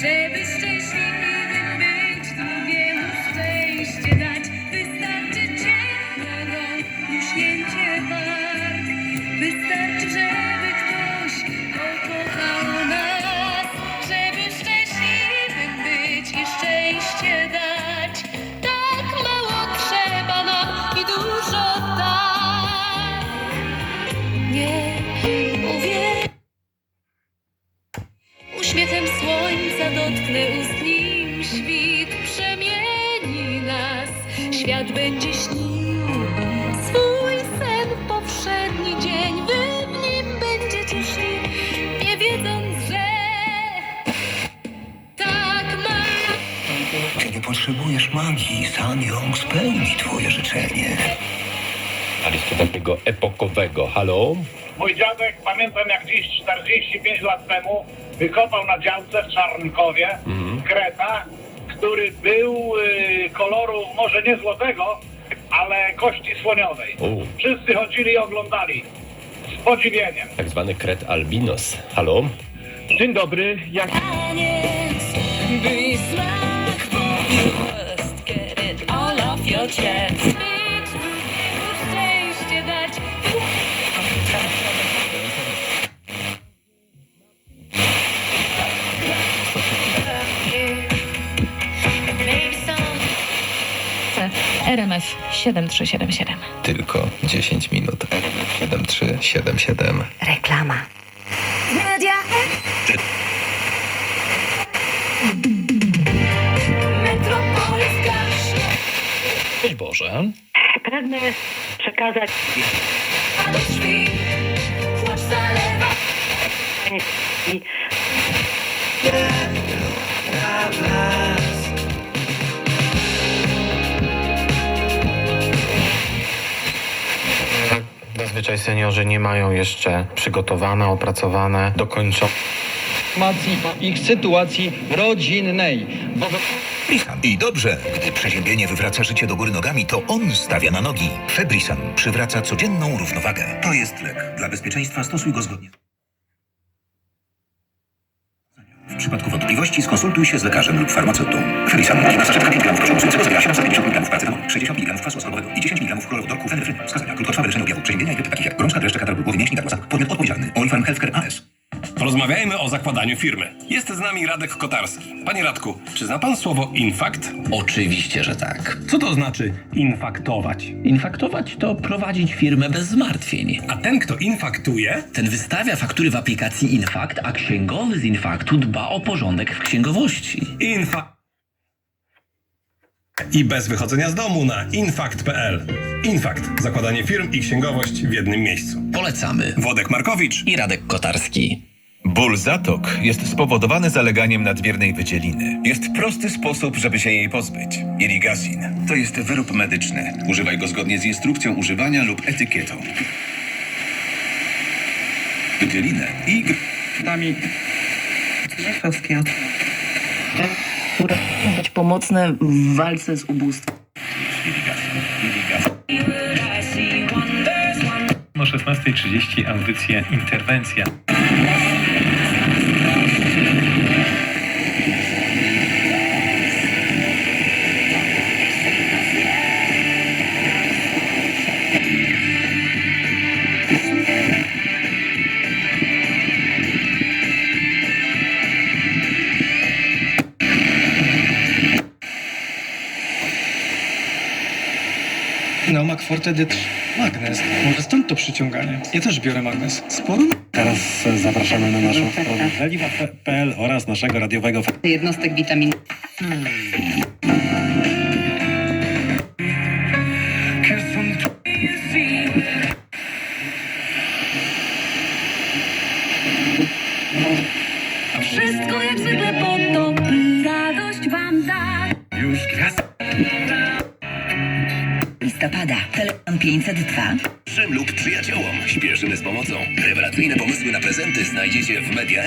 Żeby szczęśliwym być, drugiemu szczęście dać. Wystarczy ciemnego, już wart. Magii, San Yong spełni twoje życzenie. Na liście takiego epokowego. Halo? Mój dziadek, pamiętam jak dziś 45 lat temu, wykopał na działce w Czarnkowie kreta, który był y, koloru może nie złotego, ale kości słoniowej. U. Wszyscy chodzili i oglądali z podziwieniem. Tak zwany kret albinos. Halo? Dzień dobry, jak taniec, by smak some- RMF 7377. Tylko 10 minut. 7377. Reklama. Boże. Pragnę przekazać i Zazwyczaj seniorzy nie mają jeszcze przygotowane, opracowane, dokończone. informacji ich sytuacji rodzinnej. Bo I dobrze, gdy przeziębienie wywraca życie do góry nogami, to on stawia na nogi. Febrisan przywraca codzienną równowagę. To jest lek. Dla bezpieczeństwa stosuj go zgodnie. W przypadku wątpliwości skonsultuj się z lekarzem lub farmaceutą. Febrisan. Jedna soczewka 5 gramów mówiącego zawiera 750 mg paracetamolu, 60 mg kwasu osobowego i 10 mg chlorowodorku fenefryny. Wskazania. Krótkotrwałe leczenie objawów przeziębienia i grypy takich jak gorączka, dreszcze, katar głowy, mięśni, gardła, Podmiot odpowiedzialny. Olifarm Healthcare AS. Porozmawiajmy o zakładaniu firmy. Jest z nami Radek Kotarski. Panie Radku, czy zna pan słowo infakt? Oczywiście, że tak. Co to znaczy infaktować? Infaktować to prowadzić firmę bez zmartwień. A ten, kto infaktuje, Ten wystawia faktury w aplikacji Infakt, a księgowy z Infaktu dba o porządek w księgowości. infa... I bez wychodzenia z domu na infakt.pl. Infakt. Zakładanie firm i księgowość w jednym miejscu. Polecamy. Wodek Markowicz. I Radek Kotarski. Ból zatok jest spowodowany zaleganiem nadmiernej wydzieliny. Jest prosty sposób, żeby się jej pozbyć. Irigasin. To jest wyrób medyczny. Używaj go zgodnie z instrukcją używania lub etykietą. Wydzielinę i... nami które mogą być pomocne w walce z ubóstwem. O 16.30 audycja Interwencja. Forte Dytrz. Magnes. Może stąd to przyciąganie. Ja też biorę magnes. Sporo? Teraz e, zapraszamy na naszą Peliwa.pl tak. oraz naszego radiowego jednostek witamin. Wszystko jak zwykle po to, by radość wam da. Już gwiazd. 502. Czym lub przyjaciołom. Śpieszymy z pomocą. Rewelacyjne pomysły na prezenty znajdziecie w Media